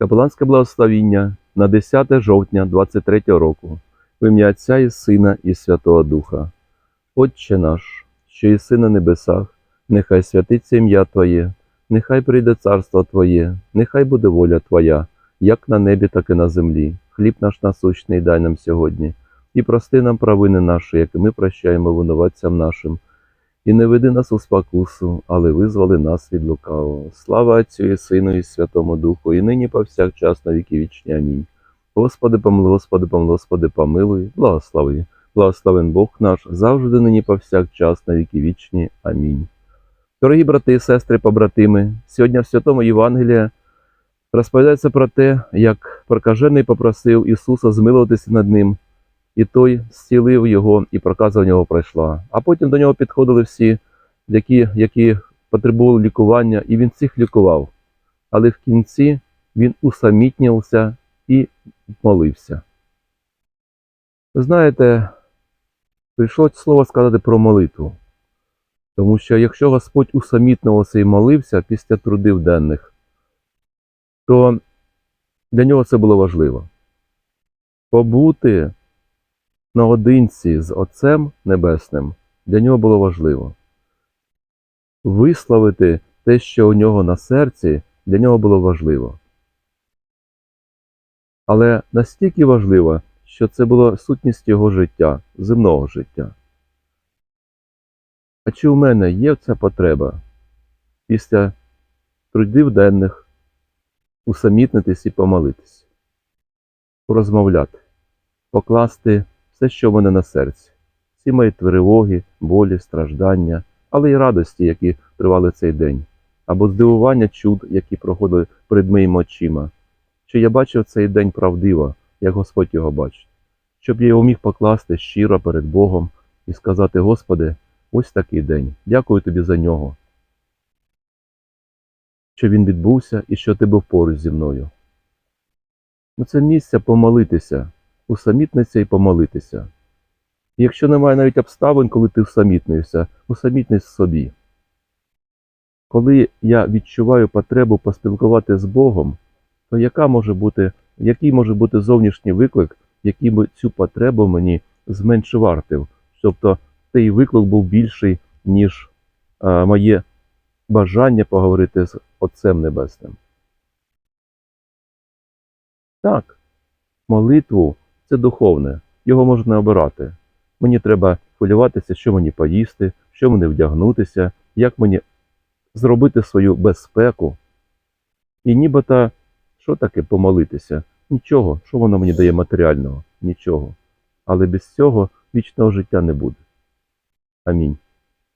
Капеланське благословіння на 10 жовтня 23 року в ім'я Отця і Сина і Святого Духа. Отче наш, що єси на небесах, нехай святиться ім'я Твоє, нехай прийде царство Твоє, нехай буде воля Твоя, як на небі, так і на землі. Хліб наш насущний дай нам сьогодні, і прости нам провини наші, як і ми прощаємо винуватцям нашим. І не веди нас у спокусу, але визволи нас від лукавого. Слава Отцю і Сину і Святому Духу, і нині повсякчас на віки вічні. Амінь. Господи, помилуй, Господи, помилуй, Господи, помилуй, благослови. Благословен Бог наш, завжди нині повсякчас на віки вічні. Амінь. Дорогі брати сестри, побратими, сьогодні в Святому Євангелії розповідається про те, як прокажений попросив Ісуса змилуватися над ним, і той зцілив його, і проказа в нього пройшла. А потім до нього підходили всі, які, які потребували лікування, і він всіх лікував. Але в кінці він усамітнився і молився. Ви знаєте, прийшло слово сказати про молитву. Тому що якщо Господь усамітнився і молився після трудів денних, то для нього це було важливо. Побути наодинці з Отцем Небесним для нього було важливо. Висловити те, що у нього на серці, для нього було важливо. Але настільки важливо, що це була сутність його життя, земного життя. А чи у мене є ця потреба після трудів денних усамітнитись і помолитись, порозмовляти, покласти все, що в мене на серці, всі мої тривоги, болі, страждання, але й радості, які тривали цей день, або здивування чуд, які проходили перед моїми очима, що я бачив цей день правдиво, як Господь його бачить, щоб я його міг покласти щиро перед Богом і сказати: Господи, ось такий день, дякую тобі за нього, що він відбувся і що ти був поруч зі мною. Ну, це місце помолитися, усамітнитися і помолитися. І якщо немає навіть обставин, коли ти усамітнуєшся, усамітнись собі. Коли я відчуваю потребу поспілкувати з Богом, то яка може бути, який може бути зовнішній виклик, який би цю потребу мені зменшувартив? Тобто цей виклик був більший, ніж а, моє бажання поговорити з Отцем Небесним. Так, молитву це духовне, його можна обирати. Мені треба хвилюватися, що мені поїсти, що мені вдягнутися, як мені зробити свою безпеку. І нібито, що таке помолитися? Нічого, що воно мені дає матеріального? Нічого. Але без цього вічного життя не буде. Амінь.